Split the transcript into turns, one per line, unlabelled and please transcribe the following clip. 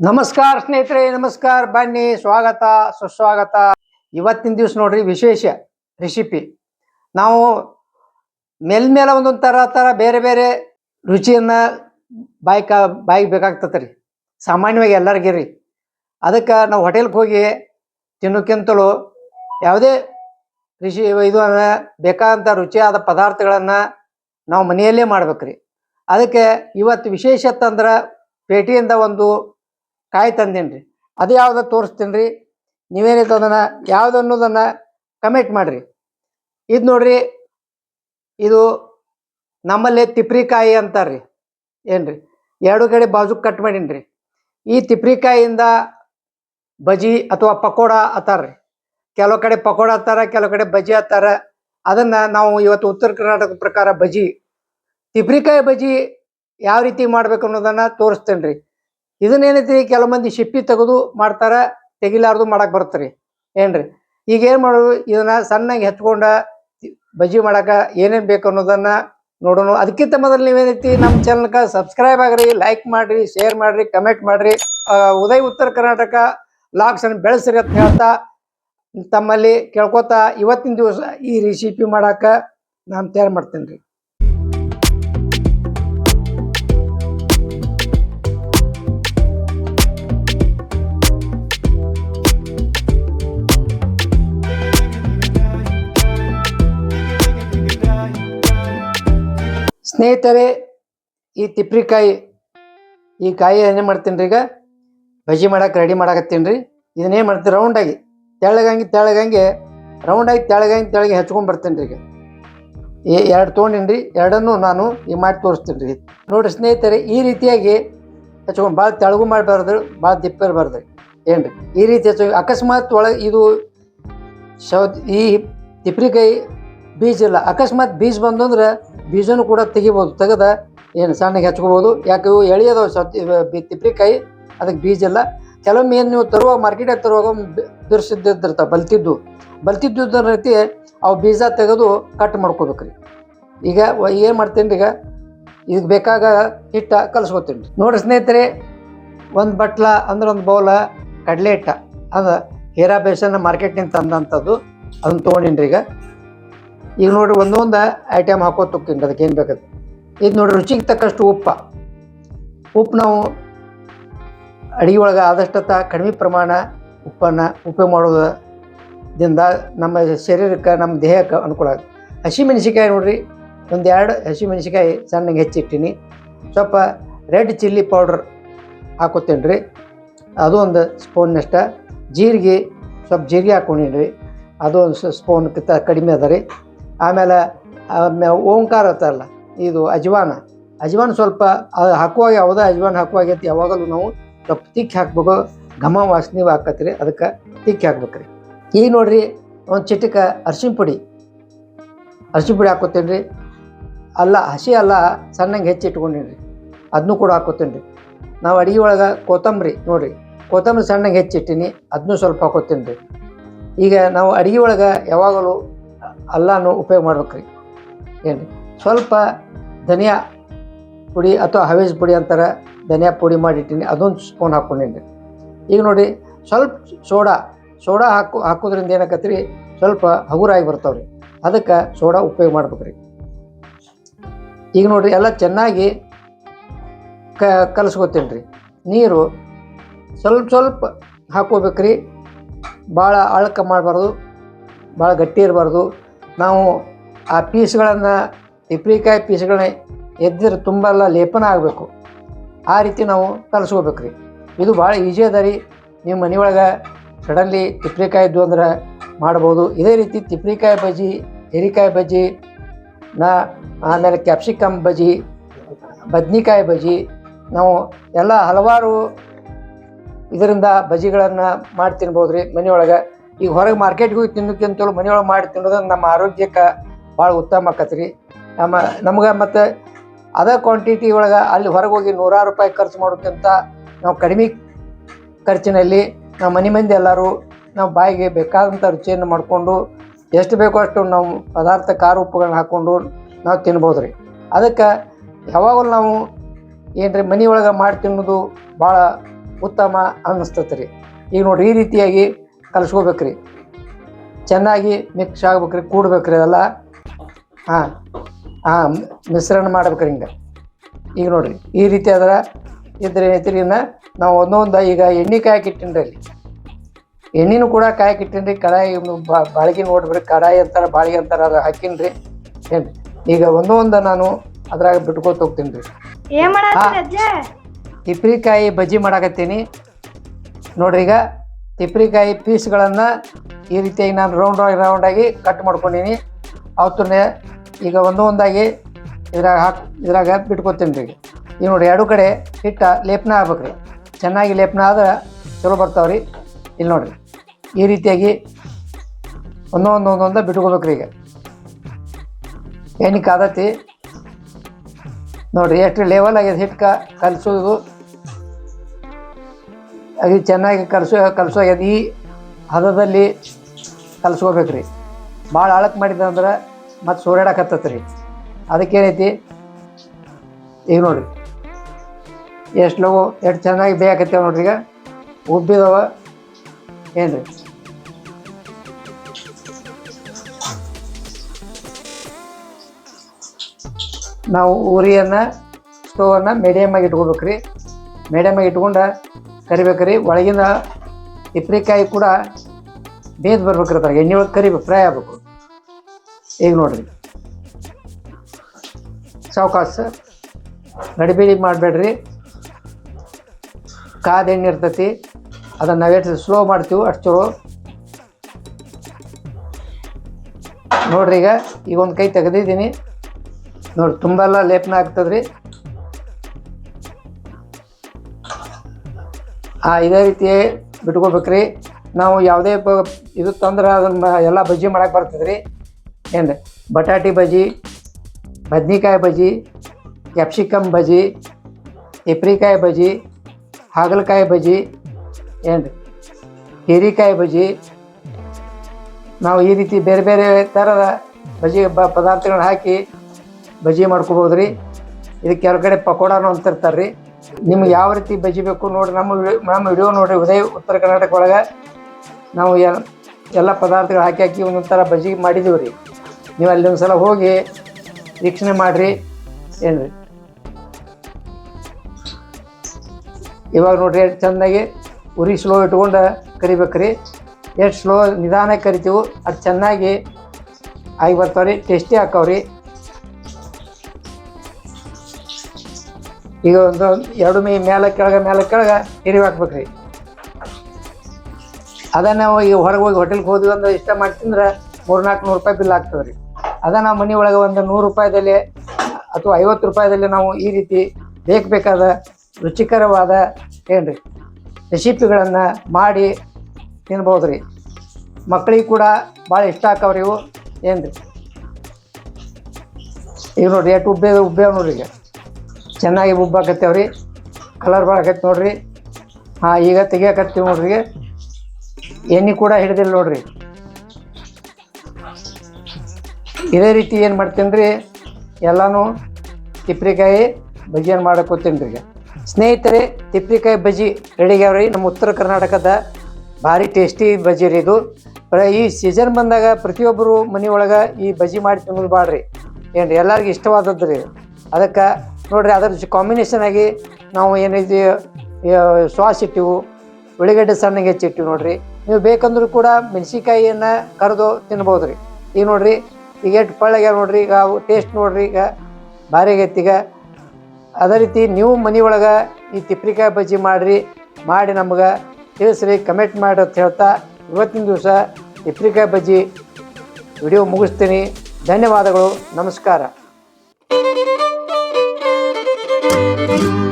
ನಮಸ್ಕಾರ ಸ್ನೇಹಿತರೆ, ನಮಸ್ಕಾರ ಬನ್ನಿ. ಸ್ವಾಗತ, ಸುಸ್ವಾಗತ. ಇವತ್ತಿನ ದಿವಸ ನೋಡ್ರಿ ವಿಶೇಷ ರೆಸಿಪಿ. ನಾವು ಮೇಲ್ಮೇಲೆ ಒಂದೊಂದು ಥರ ಥರ ಬೇರೆ ಬೇರೆ ರುಚಿಯನ್ನ ಬಾಯ್ಕ, ಬಾಯಿಗೆ ಬೇಕಾಗ್ತದೆ ರೀ. ಸಾಮಾನ್ಯವಾಗಿ ಎಲ್ಲರಿಗೆ ರೀ. ಅದಕ್ಕೆ ನಾವು ಹೋಟೆಲ್ಗೆ ಹೋಗಿ ತಿನ್ನೋಕ್ಕಿಂತಲೂ ಯಾವುದೇ ರುಚಿ ಇದು ಬೇಕಾದಂಥ ರುಚಿಯಾದ ಪದಾರ್ಥಗಳನ್ನು ನಾವು ಮನೆಯಲ್ಲೇ ಮಾಡ್ಬೇಕ್ರಿ. ಅದಕ್ಕೆ ಇವತ್ತು ವಿಶೇಷ ಅಂದ್ರೆ ಪೇಟೆಯಿಂದ ಒಂದು ಕಾಯಿ ತಂದೇನ್ರಿ. ಅದು ಯಾವ್ದು ತೋರಿಸ್ತೀನಿ ರೀ ನೀವೇನೈತೆ ಅದನ್ನು ಯಾವ್ದು ಅನ್ನೋದನ್ನು ಕಮೆಂಟ್ ಮಾಡಿರಿ. ಇದು ನೋಡ್ರಿ, ಇದು ನಮ್ಮಲ್ಲಿ ತಿಪ್ರಿಕಾಯಿ ಅಂತಾರ್ರಿ. ರೀ ಎರಡು ಕಡೆ ಬಾಜು ಕಟ್ ಮಾಡೀನಿ ರೀ ಈ ತಿಪ್ರಿಕಾಯಿಯಿಂದ ಬಜಿ ಅಥವಾ ಪಕೋಡ ಅತ್ತಾರ್ರಿ ಕೆಲವು ಕಡೆ ಪಕೋಡ ಅತ್ತಾರ ಕೆಲವು ಕಡೆ ಬಜಿ ಅತ್ತಾರ ಅದನ್ನ ನಾವು ಇವತ್ತು ಉತ್ತರ ಕರ್ನಾಟಕ ಪ್ರಕಾರ ಬಜಿ ತಿಪ್ರಿಕಾಯಿ ಬಜಿ ಯಾವ ರೀತಿ ಮಾಡ್ಬೇಕು ಅನ್ನೋದನ್ನು ತೋರಿಸ್ತೇನೆ ರೀ ಇದನ್ನೇನೈತಿ ಕೆಲವು ಮಂದಿ ಶಿಪ್ಪಿ ತೆಗೆದು ಮಾಡ್ತಾರ, ತೆಗಿಲಾರ್ದು ಮಾಡಕ್ ಬರ್ತರಿ. ಏನ್ರಿ? ಈಗ ಏನ್ ಮಾಡೋದು? ಇದನ್ನ ಸಣ್ಣಗೆ ಹೆಚ್ಕೊಂಡ ಬಜ್ಜಿ ಮಾಡಾಕ ಏನೇನ್ ಬೇಕು ಅನ್ನೋದನ್ನ ನೋಡೋಣ. ಅದಕ್ಕಿಂತ ಮೊದಲು ನೀವೇನೈತಿ ನಮ್ಮ ಚಾನಲ್ಗೆ ಸಬ್ಸ್ಕ್ರೈಬ್ ಆಗ್ರಿ ಲೈಕ್ ಮಾಡ್ರಿ ಶೇರ್ ಮಾಡ್ರಿ ಕಮೆಂಟ್ ಮಾಡ್ರಿ. ಉದಯ ಉತ್ತರ ಕರ್ನಾಟಕ ಲಾಕ್ಸ್ ಅನ್ನು ಬೆಳೆಸ್ರಿ ಅಂತ ಹೇಳ್ತಾ ತಮ್ಮಲ್ಲಿ ಕೇಳ್ಕೊತಾ ಇವತ್ತಿನ ದಿವಸ ಈ ರೆಸಿಪಿ ಮಾಡಾಕ ನಾನು ತಯಾರು ಮಾಡ್ತೇನೆ ರೀ ಸ್ನೇಹಿತರೆ, ಈ ತಿಪ್ರಿಕಾಯಿ, ಈ ಕಾಯಿ ಏನೇ ಮಾಡ್ತೀನಿ ರೀ ಈಗ? ಬಜ್ಜಿ ಮಾಡಕ್ಕೆ ರೆಡಿ ಮಾಡಾಕತ್ತೀನಿ ರೀ. ಇದನ್ನೇನು ಮಾಡ್ತೀನಿ ರೌಂಡಾಗಿ ತೆಳ್ಳಗಂಗೆ ತೆಳ್ಳಗಂಗೆ ರೌಂಡಾಗಿ ತೆಳಗಂಗೆ ತೆಳಗೆ ಹೆಚ್ಕೊಂಡು ಬರ್ತೀನಿ ರೀ ಈಗ. ಎರಡು ತೊಗೊಂಡಿನಿ ರೀ, ಎರಡನ್ನೂ ನಾನು ಈಗ ಮಾಡಿ ತೋರಿಸ್ತೀನಿ ರೀ. ನೋಡಿರಿ ಸ್ನೇಹಿತರೆ, ಈ ರೀತಿಯಾಗಿ ಹೆಚ್ಕೊಂಡು ಭಾಳ ತೆಳಗು ಮಾಡಬಾರ್ದು ಭಾಳ ದಿಪ್ಪ ಇರಬಾರ್ದು ಏನು ರೀ ಈ ರೀತಿ ಹೆಚ್ಚು ಅಕಸ್ಮಾತ್ ಒಳಗೆ ಇದು ಸೌದ್ ಈ ತಿಪ್ರಿಕಾಯಿ ಬೀಜ ಇಲ್ಲ. ಅಕಸ್ಮಾತ್ ಬೀಜ ಬಂದು ಅಂದ್ರೆ ಬೀಜನೂ ಕೂಡ ತೆಗಿಬೋದು. ತೆಗೆದ ಏನು ಸಣ್ಣಗೆ ಹೆಚ್ಕೋಬೋದು. ಯಾಕೆ ಇವು ಎಳೆಯದವು ಸತ್ ತಿಪ್ಪಿಕಾಯಿ ಅದಕ್ಕೆ ಬೀಜ ಇಲ್ಲ. ಕೆಲವೊಮ್ಮೆ ಏನು ನೀವು ತರುವಾಗ ಮಾರ್ಕೆಟಾಗ ತರುವಾಗ ಬಿರ್ಸಿದ್ದಿರ್ತಾವೆ ಬಲ್ತಿದ್ದು. ಬಲ್ತಿದ್ದು ರೀತಿ ಅವು ಬೀಜ ತೆಗೆದು ಕಟ್ ಮಾಡ್ಕೋಬೇಕ್ರಿ. ಈಗ ಏನು ಮಾಡ್ತೀನಿ ಈಗ? ಇದಕ್ಕೆ ಬೇಕಾಗ ಹಿಟ್ಟ ಕಲಿಸ್ಕೊತೀನಿ ರೀ. ನೋಡಿರಿ ಸ್ನೇಹಿತರೆ, ಒಂದು ಬಟ್ಲ ಅಂದ್ರೆ ಒಂದು ಬೌಲ ಕಡಲೆ ಹಿಟ್ಟ. ಅದು ಹೀರಾ ಬೇಸನ್ನ ಮಾರ್ಕೆಟ್ನಿಂದ ತಂದಂಥದ್ದು ಅದನ್ನ ತೊಗೊಂಡಿನಿ ಈಗ. ಈಗ ನೋಡಿರಿ ಒಂದೊಂದು ಐಟಮ್ ಹಾಕೋತ ಹೋಗ್ತೀನಿ ಅದಕ್ಕೆ ಏನು ಬೇಕದು ಇದು ನೋಡಿರಿ ರುಚಿಗೆ ತಕ್ಕಷ್ಟು ಉಪ್ಪ. ಉಪ್ಪು ನಾವು ಅಡುಗೆ ಒಳಗೆ ಆದಷ್ಟತ್ತ ಕಡಿಮೆ ಪ್ರಮಾಣ ಉಪ್ಪನ್ನು ಉಪಯೋಗ ಮಾಡೋದ್ರಿಂದ ನಮ್ಮ ಶರೀರಕ್ಕೆ, ನಮ್ಮ ದೇಹಕ್ಕೆ ಅನುಕೂಲ ಆಗುತ್ತೆ. ಹಸಿಮೆಣಸಿಕಾಯಿ ನೋಡಿರಿ ಒಂದು ಎರಡು ಹಸಿಮೆಣಸಿಕಾಯಿ ಸಣ್ಣಗೆ ಹೆಚ್ಚಿಟ್ಟಿನಿ. ಸ್ವಲ್ಪ ರೆಡ್ ಚಿಲ್ಲಿ ಪೌಡ್ರ್ ಹಾಕೋತೀನಿ ರೀ ಅದು ಒಂದು ಸ್ಪೂನ್ನಷ್ಟ ಜೀರಿಗೆ, ಸ್ವಲ್ಪ ಜೀರಿಗೆ ಹಾಕ್ಕೊಂಡಿನಿ ರೀ ಅದು ಒಂದು ಸ್ಪೂನ್ ಕಿತ್ತ ಕಡಿಮೆ ಅದ ರೀ. ಆಮೇಲೆ ಓಂಕಾರ ಅಂತಲ್ಲ ಇದು ಅಜ್ವಾನ. ಅಜ್ವಾನ ಸ್ವಲ್ಪ ಹಾಕುವಾಗ ಯಾವುದೇ ಅಜ್ವಾನ ಹಾಕುವಾಗ ಯಾವಾಗಲೂ ನಾವು ಸ್ವಲ್ಪ ತಿಕ್ಕಿ ಹಾಕ್ಬೇಕು. ಘಮ ವಾಸನೆ ಹಾಕತ್ರಿ ಅದಕ್ಕೆ ತಿಕ್ಕಿ ಹಾಕ್ಬೇಕ್ರಿ. ಈಗ ನೋಡಿರಿ, ಒಂದು ಚಿಟಕ ಅರ್ಶಿಣ ಪುಡಿ. ಅರ್ಶಿಣ ಪುಡಿ ಹಾಕೋತೀನಿ ರೀ ಅಲ್ಲ, ಹಸಿ ಅಲ್ಲ, ಸಣ್ಣಗೆ ಹೆಚ್ಚಿ ಇಟ್ಕೊಂಡೀನಿ ರೀ ಅದನ್ನೂ ಕೂಡ ಹಾಕೋತೀನಿ ರೀ ನಾವು ಅಡಿಗೆ ಒಳಗೆ ಕೊತ್ತಂಬರಿ ನೋಡಿರಿ, ಕೊತ್ತಂಬರಿ ಸಣ್ಣಗೆ ಹೆಚ್ಚಿಟ್ಟಿನಿ ಅದನ್ನೂ ಸ್ವಲ್ಪ ಹಾಕೋತೀನಿ ರೀ ಈಗ ನಾವು ಅಡಿಗೆ ಒಳಗೆ ಯಾವಾಗಲೂ ಅಲ್ಲನೂ ಉಪಯೋಗ ಮಾಡ್ಬೇಕ್ರಿ. ಏನು ಸ್ವಲ್ಪ ಧನಿಯಾ ಪುಡಿ ಅಥವಾ ಹವೇಜ್ ಪುಡಿ ಅಂತಾರೆ ಧನಿಯಾ ಪುಡಿ ಮಾಡಿಟ್ಟಿನಿ ಅದೊಂದು ಸ್ಪೂನ್ ಹಾಕ್ಕೊಂಡಿನಿ ಈಗ ನೋಡಿ, ಸ್ವಲ್ಪ ಸೋಡಾ ಸೋಡಾ ಹಾಕು, ಹಾಕೋದ್ರಿಂದ ಏನಾಕತ್ರಿ? ಸ್ವಲ್ಪ ಹಗುರಾಗಿ ಬರ್ತಾವ್ರಿ. ಅದಕ್ಕೆ ಸೋಡಾ ಉಪಯೋಗ ಮಾಡ್ಬೇಕ್ರಿ. ಈಗ ನೋಡಿರಿ, ಎಲ್ಲ ಚೆನ್ನಾಗಿ ಕ ಕಲಸ್ಕೊತೀನಿ ರೀ ನೀರು ಸ್ವಲ್ಪ ಸ್ವಲ್ಪ ಹಾಕೋಬೇಕ್ರಿ ಭಾಳ ಅಳಕ ಮಾಡಬಾರ್ದು. ಭಾಳ ಗಟ್ಟಿ ಇರಬಾರ್ದು. ನಾವು ಆ ಪೀಸ್ಗಳನ್ನು, ತಿಪ್ರಿಕಾಯಿ ಪೀಸ್ಗಳನ್ನ ಎದ್ದಿರ ತುಂಬ ಎಲ್ಲ ಲೇಪನ ಆಗಬೇಕು. ಆ ರೀತಿ ನಾವು ಕಲಸ್ಕೋಬೇಕ್ರಿ. ಇದು ಭಾಳ ಈಜಿ ಅದ ರೀ. ನೀವು ಮನೆಯೊಳಗೆ ಸಡನ್ಲಿ ತಿಪ್ರಿಕಾಯಿ ಇದ್ದು ಅಂದ್ರೆ ಮಾಡ್ಬೋದು. ಇದೇ ರೀತಿ ತಿಪ್ರಿಕಾಯಿ ಬಜ್ಜಿ, ಹೀರಿಕಾಯಿ ಬಜ್ಜಿ, ನಾ ಆಮೇಲೆ ಕ್ಯಾಪ್ಸಿಕಮ್ ಬಜ್ಜಿ, ಬದ್ನಿಕಾಯಿ ಬಜ್ಜಿ, ನಾವು ಎಲ್ಲ ಹಲವಾರು ಇದರಿಂದ ಬಜ್ಜಿಗಳನ್ನು ಮಾಡಿ ತಿನ್ಬೋದು ರೀ ಮನೆಯೊಳಗೆ ಈಗ ಹೊರಗೆ ಮಾರ್ಕೆಟ್ಗೆ ಹೋಗಿ ತಿನ್ನೋಕ್ಕಿಂತಲೂ ಮನೆಯೊಳಗೆ ಮಾಡಿ ತಿನ್ನೋದು ನಮ್ಮ ಆರೋಗ್ಯಕ್ಕೆ ಭಾಳ ಉತ್ತಮ ಆಕತ್ತೆ ರೀ ನಮ್ಮ, ನಮ್ಗೆ ಮತ್ತು ಅದೇ ಕ್ವಾಂಟಿಟಿ ಒಳಗೆ ಅಲ್ಲಿ ಹೊರಗೆ ಹೋಗಿ ನೂರಾರು ರೂಪಾಯಿ ಖರ್ಚು ಮಾಡೋಕ್ಕಿಂತ ನಾವು ಕಡಿಮೆ ಖರ್ಚಿನಲ್ಲಿ ನಾವು ಮನೆ ಮಂದಿ ಎಲ್ಲರೂ ನಾವು ಬಾಯಿಗೆ ಬೇಕಾದಂಥ ರುಚಿಯನ್ನು ಮಾಡಿಕೊಂಡು ಎಷ್ಟು ಬೇಕೋ ಅಷ್ಟು ನಾವು ಪದಾರ್ಥ ಖಾರ ಉಪ್ಪುಗಳನ್ನ ಹಾಕ್ಕೊಂಡು ನಾವು ತಿನ್ಬೋದು ರೀ ಅದಕ್ಕೆ ಯಾವಾಗಲೂ ನಾವು ಏನು ರೀ ಮನೆ ಒಳಗೆ ಮಾಡಿ ತಿನ್ನೋದು ಭಾಳ ಉತ್ತಮ ಅನ್ನಿಸ್ತೈತೆ ಈಗ ನೋಡಿರಿ ಈ ರೀತಿಯಾಗಿ ಕಲಿಸ್ಕೋಬೇಕ್ರಿ. ಚೆನ್ನಾಗಿ ಮಿಕ್ಸ್ ಆಗ್ಬೇಕ್ರಿ ಕೂಡ್ಬೇಕ್ರಿ ಅದೆಲ್ಲ. ಹಾಂ ಹಾಂ ಮಿಶ್ರಣ ಮಾಡ್ಬೇಕ್ರಿ ಹಿಂಗೆ. ಈಗ ನೋಡಿರಿ ಈ ರೀತಿ ಅದರ ಇದ್ರೆ ಇದ್ರಿ ನಾವು ಒಂದೊಂದು ಈಗ ಎಣ್ಣೆ ಕಾಯಕ್ಕೆ ಇಟ್ಟಿನ್ರಿ ಅಲ್ಲಿ. ಎಣ್ಣೆನೂ ಕೂಡ ಕಾಯಕ್ಕೆ ಇಟ್ಟಿನ್ರಿ ಕಡಾಯಿ ಬಾಳಿಗೆ ನೋಡ್ಬಿಡ್ರಿ ಕಡಾಯಿ ಅಂತಾರ ಬಾಳಿಗೆ ಅಂತಾರ ಅದು ಹಾಕಿನ್ರಿ. ಏನು ಈಗ ಒಂದೊಂದು ನಾನು ಅದ್ರಾಗ ಬಿಟ್ಕೊತ ಹೋಗ್ತೀನಿ ರೀ ತಿಪ್ರಿಕಾಯಿ ಬಜ್ಜಿ ಮಾಡಾಕತ್ತೀನಿ. ನೋಡ್ರಿ ಈಗ ತಿಪ್ರಿಕಾಯಿ ಪೀಸ್ಗಳನ್ನು ಈ ರೀತಿಯಾಗಿ ನಾನು ರೌಂಡ್ ರೌಂಡಾಗಿ ಕಟ್ ಮಾಡ್ಕೊಂಡೀನಿ. ಅವತ್ತನ್ನೇ ಈಗ ಒಂದು ಒಂದಾಗಿ ಇದ್ರಾಗ ಹಾಕಿ, ಇದ್ರಾಗ ಬಿಟ್ಕೊತೀನಿ ರೀ ಈಗ ನೋಡಿರಿ ಎರಡು ಕಡೆ ಹಿಟ್ಟ ಲೇಪನ ಆಗ್ಬೇಕು ರೀ ಚೆನ್ನಾಗಿ ಲೇಪನ ಆದ್ರೆ ಚಲೋ ಬರ್ತಾವೆ ರೀ ಇಲ್ಲಿ ನೋಡಿರಿ. ಈ ರೀತಿಯಾಗಿ ಒಂದೊಂದು ಒಂದೊಂದು ಬಿಟ್ಕೋಬೇಕು ರೀ ಈಗ. ಏನಕ್ಕೆ ಆದತಿ? ನೋಡಿರಿ ಎಷ್ಟು ಲೆವೆಲ್ ಆಗ್ಯದ ಹಿಟ್ಟು ಕಲಸೋದು ಕಲಿಸೋದು. ಅದು ಚೆನ್ನಾಗಿ ಕಲಸೋ ಕಲಸೋ ಈ ಹದದಲ್ಲಿ ಕಲಸ್ಕೋಬೇಕು ರೀ ಭಾಳ ಆಳಕ್ಕೆ ಮಾಡಿದ್ರೆ ಅಂದ್ರೆ ಮತ್ತೆ ಸೋರ್ಯಾಡಕತ್ತೈತೆ ರೀ ಅದಕ್ಕೇನೈತಿ? ಈಗ ನೋಡ್ರಿ. ಎಷ್ಟು ಲಗು, ಎಷ್ಟು ಚೆನ್ನಾಗಿ ಬೇಯಾಕತ್ತೇವೆ ನೋಡ್ರಿ ಈಗ. ಉಬ್ಬಿದವ ಏನು ರೀ ನಾವು ಉರಿಯನ್ನು, ಸ್ಟೋವನ್ನು ಮೀಡಿಯಮಾಗಿ ಇಟ್ಕೋಬೇಕ್ರಿ. ಮೀಡಿಯಮಾಗಿ ಇಟ್ಕೊಂಡು ಕರಿಬೇಕ್ರಿ. ಒಳಗಿನ ಇಪ್ರಿಕಾಯಿ ಕೂಡ ಬೇದ್ ಬರ್ಬೇಕ್ರಿ ಅದ್ರಾಗ. ಎಣ್ಣೆ ಒಳಗೆ ಕರಿಬೇಕು ಫ್ರೈ ಆಗ್ಬೇಕು. ಈಗ ನೋಡ್ರಿ. ಸಾವಕಾಶ ಗಡಿಬಿಡಿ ಮಾಡಬೇಡ್ರಿ. ಕಾದ ಎಣ್ಣೆ ಇರ್ತೈತಿ. ಅದನ್ನು ನಾವೆಷ್ಟು ಸ್ಲೋ ಮಾಡ್ತೀವಿ, ಅಷ್ಟು ಚಲೋ. ನೋಡ್ರಿ ಈಗ ಈಗ ಒಂದು ಕೈ ತೆಗೆದಿದ್ದೀನಿ. ನೋಡಿ, ತುಂಬ ಎಲ್ಲ ಲೇಪನ ಆಗ್ತದ್ರಿ ಇದೇ ರೀತಿ ಬಿಟ್ಕೋಬೇಕ್ರಿ ನಾವು ಯಾವುದೇ ಬ, ಇದು ತಂದ್ರೆ ಅದನ್ನ ಎಲ್ಲ ಬಜ್ಜಿ ಮಾಡಕ್ಕೆ ರೀ ಏನು ಬಟಾಟಿ ಬಜ್ಜಿ, ಬದ್ನೆಕಾಯಿ ಬಜ್ಜಿ ಕ್ಯಾಪ್ಸಿಕಮ್ ಬಜ್ಜಿ ಎಪ್ರಿಕಾಯಿ ಬಜ್ಜಿ, ಹಾಗಲಕಾಯಿ ಬಜ್ಜಿ ಏನು ಹೀರಿಕಾಯಿ ಬಜ್ಜಿ. ನಾವು ಈ ರೀತಿ ಬೇರೆ ಬೇರೆ ಥರದ ಬಜ್ಜಿ ಬ, ಪದಾರ್ಥಗಳನ್ನ ಹಾಕಿ ಬಜ್ಜಿ ಮಾಡ್ಕೋಬೋದು ರೀ ಇದಕ್ಕೆ ಕೆಲವು ಕಡೆ ಪಕೋಡಾನು ಅಂತಿರ್ತಾರೆ ರೀ ನಿಮ್ಗೆ ಯಾವ ರೀತಿ ಬಜಿಬೇಕು ಬೇಕು ನೋಡ್ರಿ ನಮ್ಮ ನಮ್ಮ ವಿಡಿಯೋ ನೋಡ್ರಿ ಉದಯ, ಉತ್ತರ ಕರ್ನಾಟಕ ಒಳಗೆ ನಾವು ಎಲ್- ಎಲ್ಲ ಪದಾರ್ಥಗಳು ಹಾಕಿ ಹಾಕಿ ಒಂದೊಂದು ಬಜಿ ಬಜ್ಜಿ ಮಾಡಿದ್ದೀವಿ ರೀ. ನೀವು ಅಲ್ಲಿ ಒಂದು ಸಲ ಹೋಗಿ ವೀಕ್ಷಣೆ ಮಾಡಿರಿ ಏನು ರೀ ಇವಾಗ ನೋಡ್ರಿ ಎಷ್ಟು ಚೆನ್ನಾಗಿ ಉರಿ ಸ್ಲೋ ಇಟ್ಕೊಂಡು ಕರಿಬೇಕ್ರಿ. ಎಷ್ಟು ಸ್ಲೋ ನಿಧಾನಕ್ಕೆ ಕರಿತೀವಿ ಅದು ಚೆನ್ನಾಗಿ ಆಗಿ ಬರ್ತಾವ್ರಿ ಟೇಸ್ಟಿ ಹಾಕಾವ್ರಿ ಈಗ ಒಂದು ಎರಡು ಮೈ ಮೇಲೆ ಕೆಳಗೆ ಮೇಲೆ ಕೆಳಗೆ ಹಿರಿವು ಹಾಕ್ಬೇಕ್ರಿ. ಅದನ್ನ ನಾವು ಈಗ ಹೊರಗೆ ಹೋಗಿ ಹೋಟೆಲ್ಗೆ ಹೋದ್ವಿ ಅಂದ್ರೆ ಇಷ್ಟ ಮಾಡಿ ತಿಂದ್ರೆ ಮೂರ್ನಾಲ್ಕು ನೂರು ರೂಪಾಯಿ ಬಿಲ್ ಆಗ್ತದೆ ರೀ ಅದ ನಾವು ಮನೆ ಒಳಗೆ ಒಂದು ನೂರು ರೂಪಾಯಿದಲ್ಲಿ ಅಥವಾ ಐವತ್ತು ರೂಪಾಯಿದಲ್ಲಿ ನಾವು ಈ ರೀತಿ ಬೇಕು ಬೇಕಾದ ರುಚಿಕರವಾದ ಏನು ರೀ ರೆಸಿಪಿಗಳನ್ನು ಮಾಡಿ ತಿನ್ಬೋದು ರೀ ಮಕ್ಕಳಿಗೆ ಕೂಡ ಭಾಳ ಇಷ್ಟ ಆಕವ್ರಿ ಇವು. ಏನು ರೀ ಈಗ ನೋಡ್ರಿ, ಎಷ್ಟು ಉಬ್ಬೆ ಉಬ್ಬೆ ನೋಡ್ರಿ ಈಗ. ಚೆನ್ನಾಗಿ ಉಬ್ಬಾಕತ್ತೇವ್ರಿ ಕಲರ್ ಬರಕತ್ತೆ ನೋಡ್ರಿ. ಹಾಂ, ಈಗ ತೆಗಿಯಾಕತ್ತೀವಿ ನೋಡ್ರಿ. ಎಣ್ಣೆ ಕೂಡ ಹಿಡ್ದಿಲ್ಲ ನೋಡ್ರಿ. ಇದೇ ರೀತಿ ಏನು ಮಾಡ್ತೀನಿ ರೀ, ಎಲ್ಲನೂ ತಿಪ್ರಿಕಾಯಿ ಬಜ್ಜಿಯನ್ನು ಮಾಡಕ್ಕೋತೀನಿ ರೀ ಸ್ನೇಹಿತರೆ, ತಿಪ್ರಿಕಾಯಿ ಬಜ್ಜಿ ರೆಡಿಗ್ಯಾವ್ರಿ ನಮ್ಮ ಉತ್ತರ ಕರ್ನಾಟಕದ ಭಾರಿ ಟೇಸ್ಟಿ ಬಜ್ಜಿ ರೀ ಇದು. ಈ ಸೀಸನ್ ಬಂದಾಗ ಪ್ರತಿಯೊಬ್ಬರು ಮನೆ ಒಳಗೆ ಈ ಬಜ್ಜಿ ಮಾಡಿ ತಿನ್ನೋದು ಬಾಡ್ರಿ ಏನು ರೀ ಎಲ್ಲರಿಗೂ ಇಷ್ಟವಾದದ್ದು ರೀ. ಅದಕ್ಕೆ ನೋಡ್ರಿ, ಅದರ ಕಾಂಬಿನೇಷನ್ ಆಗಿ ನಾವು ಏನೈತಿ ಸಾಸ್ ಇಟ್ಟಿವು, ಉಳ್ಳಿಗಡ್ಡೆ ಸಣ್ಣಗೆ ಹೆಚ್ಚಿಟ್ಟಿವಿ ನೋಡ್ರಿ. ನೀವು ಬೇಕಂದ್ರೂ ಕೂಡ ಮೆಣಸಿಕಾಯಿಯನ್ನು ಕರೆದು ತಿನ್ಬೋದು ರೀ ಈಗ ನೋಡ್ರಿ, ಈಗ ಎಷ್ಟು ಪಳ್ಳಗ್ಯ ನೋಡ್ರಿ, ಈಗ ಟೇಸ್ಟ್ ನೋಡ್ರಿ, ಈಗ ಭಾರಿ ಆಗೈತಿ ಅದೇ ರೀತಿ ನೀವು ಮನೆ ಒಳಗೆ ಈ ತಿಪ್ರಿಕಾಯಿ ಬಜ್ಜಿ ಮಾಡಿರಿ, ಮಾಡಿ ನಮ್ಗೆ ತಿಳಿಸ್ರಿ ಕಮೆಂಟ್ ಮಾಡಿ ಅಂತ ಹೇಳ್ತಾ ಇವತ್ತಿನ ದಿವಸ ತಿಪ್ರಿಕಾಯಿ ಬಜ್ಜಿ ವಿಡಿಯೋ ಮುಗಿಸ್ತೀನಿ. ಧನ್ಯವಾದಗಳು, ನಮಸ್ಕಾರ. Música